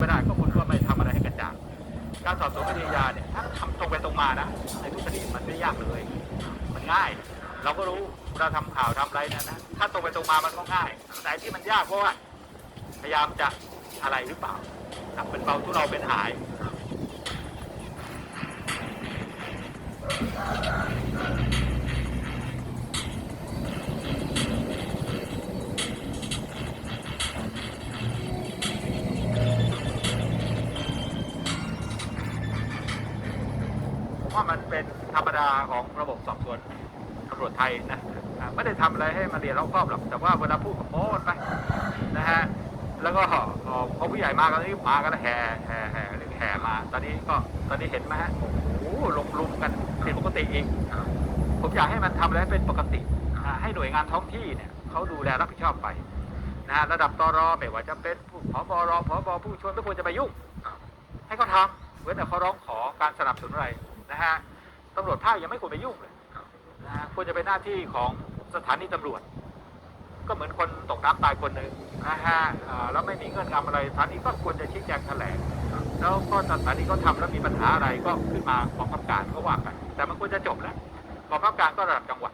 ไม่ได้ก็คุณก็ไม่ทำอะไรให้กระจ่างการสอบสวนคดียาเนี่ยถ้าทำตรงไปตรงมานะในทุกคดีมันไม่ยากเลย มันง่าย เราก็รู้เวลาทำข่าวทำอะไรนะนะถ้าตรงไปตรงมามันก็ง่ายแต่ที่มันยากเพราะว่าพยายามจะอะไรหรือเปล่าเป็นเบาทุเราเป็นหาย ดาของระบบสอบสวนตำรวจไทยนะไม่ได้ทำอะไรให้มันเรียนรอบครอบหรอกแต่ว่าเวลาพูดกับโม้นไปนะฮะแล้วก็เอ่อพอผู้ใหญ่มากันนี้มากันแห่แห่แห่หรือแห่มา ตอนนี้ก็ตอนนี้เห็นไหมฮะโอ้ลงลุมกันผิดปกติอีกผมอยากให้มันทำอะไรให้เป็นปกติให้หน่วยงานท้องที่เนี่ยเขาดูแลรับผิดชอบไปนะฮะระดับตรไม่ว่าจะเป็นผู้ผบรผบผู้ช่วยไม่ควรจะไปยุ่งให้เขาทำเว้นแต่เขาร้องขอการสนับสนุนอะไรนะฮะ ตำรวจภาคยังไม่ควรไปยุ่งเลยนะฮะควรจะเป็นหน้าที่ของสถานีตำรวจ ก็เหมือนคนตกน้ำตายคนหนึ่งนะฮะอ่าแล้วไม่มีเงื่อนงำอะไรสถานีก็ควรจะชี้แจงแถลงแล้วก็สถานีเขาทำแล้วมีปัญหาอะไรก็ขึ้นมากองกำกับการก็ว่ากัน แต่มันควรจะจบแล้วกองกำกับการก็ระดับจังหวัด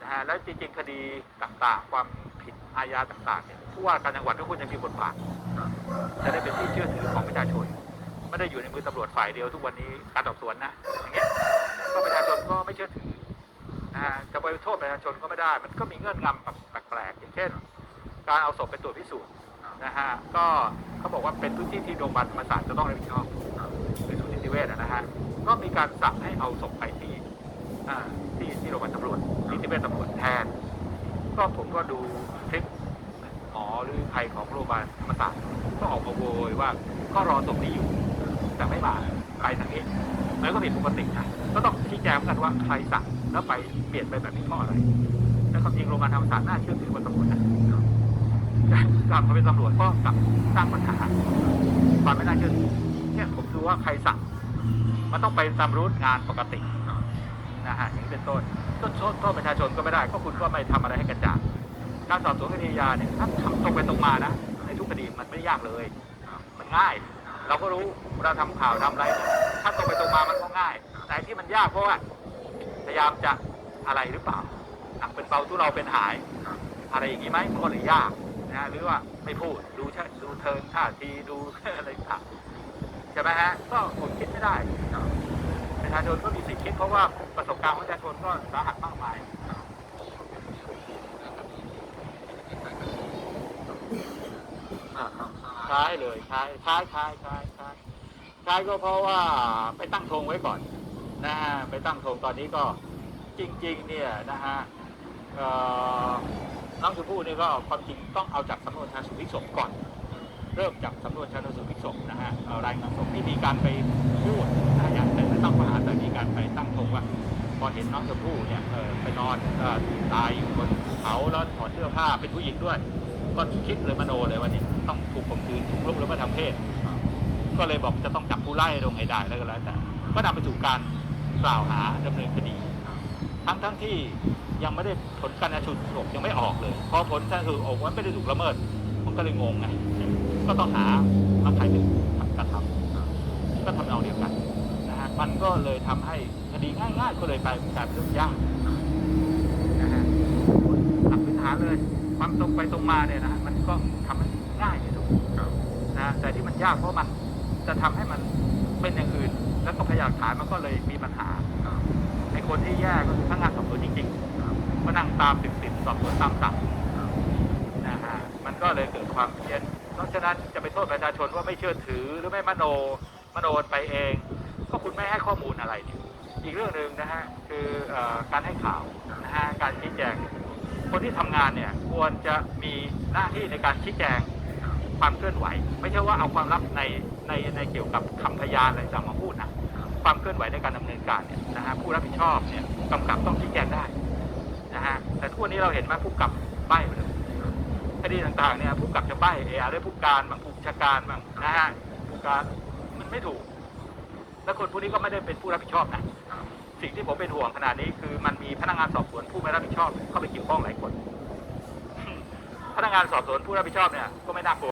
นะฮะแล้วจริงๆคดีต่างๆ ความผิดอาญาต่างๆเนี่ยผู้ว่าการจังหวัดก็ควรจะมีบทบาทจะได้เป็นที่เชื่อถือของประชาชนไม่ได้อยู่ในมือตำรวจฝ่ายเดียวทุกวันนี้การสอบสวนนะอย่างเงี้ย ก็ประชาชนก็ไม่เชื่อถือนะฮะจะไปโทษประชาชนก็ไม่ได้ มันก็มีเงื่อนงำแปลกๆอย่างเช่น การเอาศพไปตรวจพิสูจน์นะฮะก็เขาบอกว่าเป็นพื้นที่ที่โรงพยาบาลธรรมศาสตร์จะต้องรับผิดชอบเป็นศูนย์นิติเวชนะฮะก็มีการสั่งให้เอาศพไปที่ที่ที่โรงพยาบาลตำรวจนิติเวชตำรวจแทน ก็ผมก็ดูคลิปหมอหรือใครของโรงพยาบาลธรรมศาสตร์ก็ออกมาโวยว่าก็รอศพนี้อยู่แต่ไม่มาไปทางนี้ มันก็ผิดปกตินะก็ต้องชี้แจงกันว่าใครสั่งแล้วไปเปลี่ยนไปแบบนี้เพราะอะไรแต่ความจริงโรงพยาบาลธรรมศารน่าเชื่อถือกว่าตำรวจนะกลับมาเป็นตำรวจก็กลับสร้างปัญหาความไม่น่าเชื่อถือเนี่ยผมดูว่าใครสั่ง มันต้องไปตามรูทงานปกตินะฮะอย่างนี้เป็นต้นต้นโทษประชาชนก็ไม่ได้ ก็คุณก็ไม่ทำอะไรให้กระจ่างการสอบสวนคดียาเนี่ยถ้าทำตรงไปตรงมานะในทุกคดีมันไม่ยากเลย มันง่าย เราก็รู้เวลาทำข่าวทำอะไร ถ้าตรงไปตรงมามันก็ง่าย แต่ที่มันยากเพราะว่าพยายามจะอะไรหรือเปล่าหนักเป็นเบาทุเราเป็นหาย อะไรอย่างนี้ไหมมันก็เลยยากนะฮะหรือว่าไม่พูดดูช่ดูเทิงท่าทีดูอะไรต่างใช่ไหมฮะก็อดคิดไม่ได้ประชาชนก็มีสิทธิ์คิดเพราะว่าประสบการณ์ของประชาชนก็สาหัสมากมายคล้ายเลยคล้ายคล้ายคล้ายคล้าย คล้ก็เพราะว่าไปตั้งธงไว้ก่อนนะฮะไปตั้งธงตอนนี้ก็จริง ๆ เนี่ยนะฮะน้องชมพู่นี่ก็ความจริงต้องเอาจากสำนวนชันสูตรพลิกศพก่อน เริ่มจากสำนวนชันสูตรพลิกศพนะฮะรายงานศพที่มีการไปพูดนะฮะอย่างแต่ไม่ต้องมาหาแต่มีการไปตั้งธงว่าพอเห็นน้องชมพู่เนี่ยไปนอนตายอยู่บนภูเขาแล้วถอดเสื้อผ้าเป็นผู้หญิงด้วย ก็คิดเลยมโนเลยว่านี่ต้องถูกข่มขืนถูกลุกหรือว่าทำเพศ ก็เลยบอกจะต้องจับผู้ไล่ลงให้ได้แล้วก็แล้วแต่ก็นำไปสู่การกล่าวหาดำเนินคดี ทั้งทั้งที่ยังไม่ได้ผลการชนสูตรยังไม่ออกเลยพอผลชันสูตรออกว่าไม่ได้ถูกละเมิดมันก็เลยงงไงก็ต้องหาว่าใครเป็นกระทำก็ทำเอาเดียวกันนะฮะมันก็เลยทำให้คดีง่ายๆก็เลยกลายเป็นการเรื่องยากนะฮะหลักพื้นฐานเลยความตรงไปตรงมาเนี่ยนะฮะมันก็ทำให้ง่ายที่สุดนะฮะแต่ที่มันยากเพราะมัน จะทำให้มันเป็นอย่างอื่น แล้วก็พยานหลักฐานมันก็เลยมีปัญหาไอ้คนที่แย่ก็คือพนักงานสอบสวนจริงๆก็นั่งตามติดติดสอบสวนตามสั่งนะฮะมันก็เลยเกิดความเพี้ยนเพราะฉะนั้นจะไปโทษประชาชนว่าไม่เชื่อถือหรือไม่มโนมโนไปเอง ก็คุณไม่ให้ข้อมูลอะไรเนี่ยอีกเรื่องหนึ่งนะฮะคือเอ่อการให้ข่าวนะฮะการชี้แจง คนที่ทำงานเนี่ยควรจะมีหน้าที่ในการชี้แจง ความเคลื่อนไหว ไม่ใช่ว่าเอาความลับในในในเกี่ยวกับคำพยานอะไรต่างมาพูดนะความเคลื่อนไหวในการดำเนินการเนี่ยนะฮะผู้รับผิดชอบเนี่ยกำกับต้องชี้แจงได้นะฮะแต่ทุกวันนี้เราเห็นว่าผู้กับใบ้ไปเลยคดีต่างๆเนี่ยผู้กับจะใบ้เออาด้วยผู้การบางผู้ชาการบางนะฮะผู้การมันไม่ถูก และคนพวกนี้ก็ไม่ได้เป็นผู้รับผิดชอบนะสิ่งที่ผมเป็นห่วงขนาดนี้คือมันมีพนักงานสอบสวนผู้ไม่รับผิดชอบเข้าไปเกี่ยวข้องหลายคน พนักงานสอบสวนผู้รับผิดชอบเนี่ยก็ไม่น่ากลัว